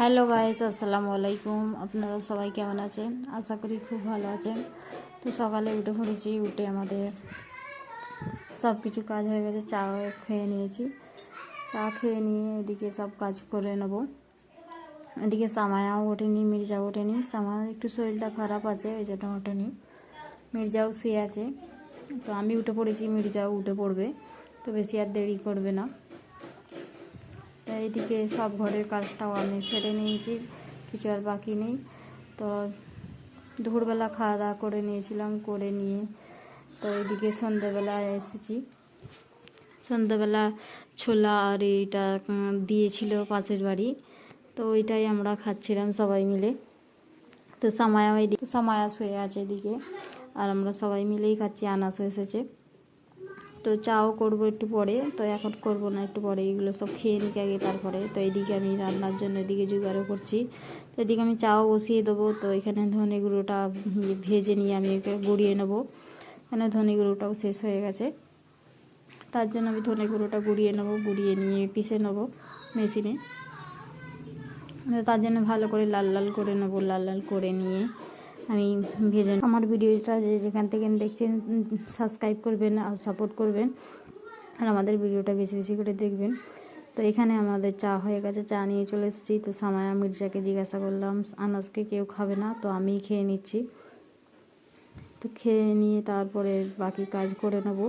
Hello guys, আসসালামু আলাইকুম। আপনারা সবাই কেমন আছেন? আশা করি খুব ভালো আছেন। তো সকালে উঠে পড়েছি, উঠে আমাদের সব কিছু কাজ হয়ে গেছে, চা খেয়ে নিয়েছি। চা খেয়ে নিয়ে এদিকে সব কাজ করে নেব। এদিকে সামায়াও ওঠেনি, মির্জাও ওঠেনি। সামার একটু শরীরটা খারাপ আছে ওই জন্য ওঠেনি। মির্জাও শুয়ে আছে। তো আমি উঠে পড়েছি, মির্জাও উঠে পড়বে। তো বেশি আর দেরি করবে না। এইদিকে সব ঘরের কাজটাও আমি সেরে নিয়েছি, কিছু আর বাকি নেই। তো দুপুরবেলা খাওয়া দাওয়া করে নিয়েছিলাম, করে নিয়ে তো এইদিকে সন্ধেবেলা এসেছি। সন্ধেবেলা ছোলা আর এইটা দিয়েছিল পাশের বাড়ি, তো ওইটাই আমরা খাচ্ছিলাম সবাই মিলে। তো সামায়া এইদিকে সামায়া শুয়ে আছে এদিকে, আর আমরা সবাই মিলেই খাচ্ছি আনাস এসেছে। তো চাও করব একটু পরে, তো এখন করব না একটু পরে, এগুলো সব খেয়ে নিকে আগে তারপরে। তো এদিকে আমি রান্নার জন্য এদিকে জোগাড়ও করছি। তো এদিকে আমি চাও বসিয়ে দেবো, তো এখানে ধনে গুঁড়োটা ভেজে নিয়ে আমি গুঁড়িয়ে নেব। এখানে ধনে গুঁড়োটাও শেষ হয়ে গেছে। তার জন্য আমি ধনে গুঁড়োটা গুঁড়িয়ে নেব, গুঁড়িয়ে নিয়ে পিষে নেব মেশিনে। তার জন্য ভালো করে লাল লাল করে নেব, লাল লাল করে নিয়ে। আমি ভেজে আমার ভিডিওটা যে যেখান থেকে দেখছেন সাবস্ক্রাইব করবেন আর সাপোর্ট করবেন। আর আমাদের ভিডিওটা বেশি বেশি করে দেখবেন। তো এখানে আমাদের চা হয়ে গেছে, চা নিয়ে চলে এসেছি। তো সামায়া মির্জাকে জিজ্ঞাসা করলাম, আনাজকে কেউ খাবে না? তো আমিই খেয়ে নিচ্ছি। তো খেয়ে নিয়ে তারপরে বাকি কাজ করে নেব।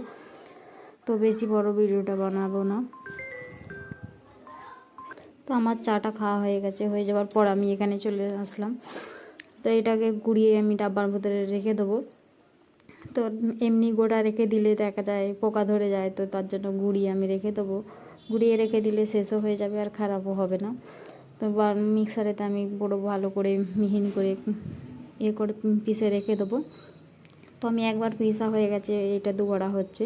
তো বেশি বড় ভিডিওটা বানাবো না। তো আমার চাটা খাওয়া হয়ে গেছে, হয়ে যাওয়ার পর আমি এখানে চলে আসলাম। তো এটাকে গুঁড়িয়ে আমি ডাব্বার ভিতরে রেখে দেবো। তো এমনি গোটা রেখে দিলে দেখা যায় পোকা ধরে যায়, তো তার জন্য গুঁড়িয়ে আমি রেখে দেবো। গুঁড়িয়ে রেখে দিলে শেষও হয়ে যাবে আর খারাপও হবে না। তো মিক্সারেতে আমি বড় ভালো করে মিহিন করে ইয়ে করে পিষে রেখে দেবো। তো আমি একবার পিসা হয়ে গেছে এটা দুবারা হচ্ছে,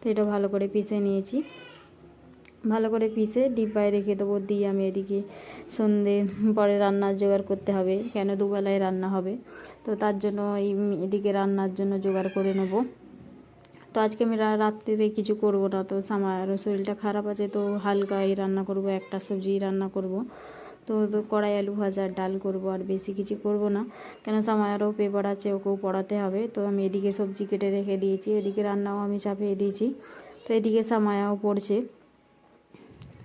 তো এটা ভালো করে পিষে নিয়েছি। ভালো করে পিষে ডিব্বায় রেখে দেবো। দিয়ে আমি এদিকে সন্ধে পরে রান্নার জোগাড় করতে হবে, কেন দুবেলায় রান্না হবে। তো তার জন্য এই এদিকে রান্নার জন্য জোগাড় করে নেব। তো আজকে আমি রাত্রিতে কিছু করব না, তো আমার শরীরটা খারাপ আছে, তো হালকাই রান্না করব, একটা সবজি রান্না করব। তো তো কড়াই আলু ভাজা, ডাল করব, আর বেশি কিছু করব না। কেন সামায়ারও পেপার আছে, ওকেও পড়াতে হবে। তো আমি এদিকে সবজি কেটে রেখে দিয়েছি, এদিকে রান্নাও আমি চাপিয়ে দিয়েছি। তো এদিকে সামায়াও পড়ছে।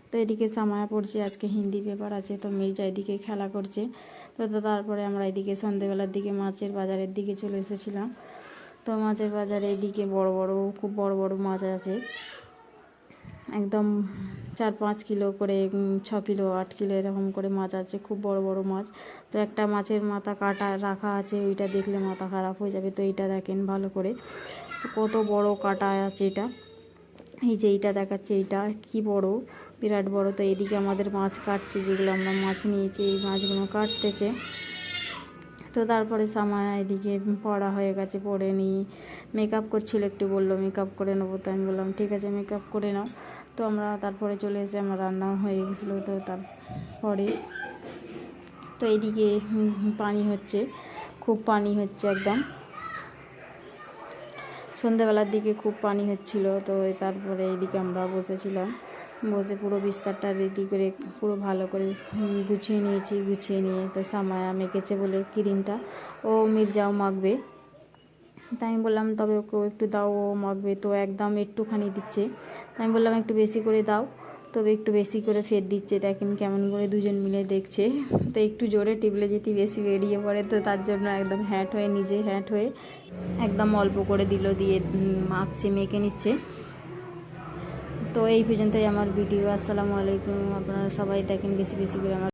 তো এদিকে সামায়া পড়ছে, আজকে হিন্দি পেপার আছে, তো মির্জা এদিকে খেলা করছে। তো তারপরে আমরা এদিকে সন্ধেবেলার দিকে মাছের বাজারের দিকে চলে এসেছিলাম। তো মাছের বাজারে এদিকে বড় বড়, খুব বড় বড় মাছ আছে। একদম চার পাঁচ কিলো করে ছ কিলো, আট কিলো এরকম করে মাছ আছে, খুব বড় বড় মাছ। তো একটা মাছের মাথা কাটা রাখা আছে, ওইটা দেখলে মাথা খারাপ হয়ে যাবে, তো এইটা দেখেন ভালো করে। কত বড় কাটা আছে এটা। এই যে এইটা দেখাচ্ছে এইটা কি বড়? বিরাট বড়। তো এদিকে আমাদের মাছ কাটছে যেগুলো আমরা মাছ নিয়েছি এই মাছগুলো কাটতেছে। তো তারপরে সামায়া এদিকে পড়া হয়ে গেছে পড়ে নিয়ে মেকআপ করছিল একটু বলল মেকআপ করে নেব। তো আমি বললাম ঠিক আছে মেকআপ করে নাও। তো আমরা তারপরে চলে এসে আমার রান্না হয়ে গেছিল তো তারপরে তো এইদিকে হুম, পানি হচ্ছে খুব পানি হচ্ছে একদম। সন্ধেবেলার দিকে খুব পানি হচ্ছিল, তো তারপরে এইদিকে আমরা বসেছিলাম। বসে পুরো বিস্তারটা রেডি করে, পুরো ভালো করে গুছিয়ে নিয়েছি, গুছিয়ে নিয়ে, তো সামায়া মেকেছে বলে কিরিমটা ও মির্জাও মাখবে। তাই আমি বললাম, তবে ওকে একটু দাও, ও মাখবে। তো একদম একটুখানি দিচ্ছে। তাই আমি বললাম, একটু বেশি করে দাও। তবে একটু বেশি করে ফের দিচ্ছে, দেখেন কেমন করে দুজন মিলে দেখছে। তো একটু জোরে টিপলে যেতে বেশি বেরিয়ে পড়ে, তো তার জন্য একদম হ্যাট হয়ে, নিজে হ্যাট হয়ে একদম অল্প করে দিল, দিয়ে মাখছে, মেখে নিচ্ছে। তো এই পর্যন্তই আমার ভিডিও, আসসালামু আলাইকুম। আপনারা সবাই দেখেন বেশি বেশি করে আমার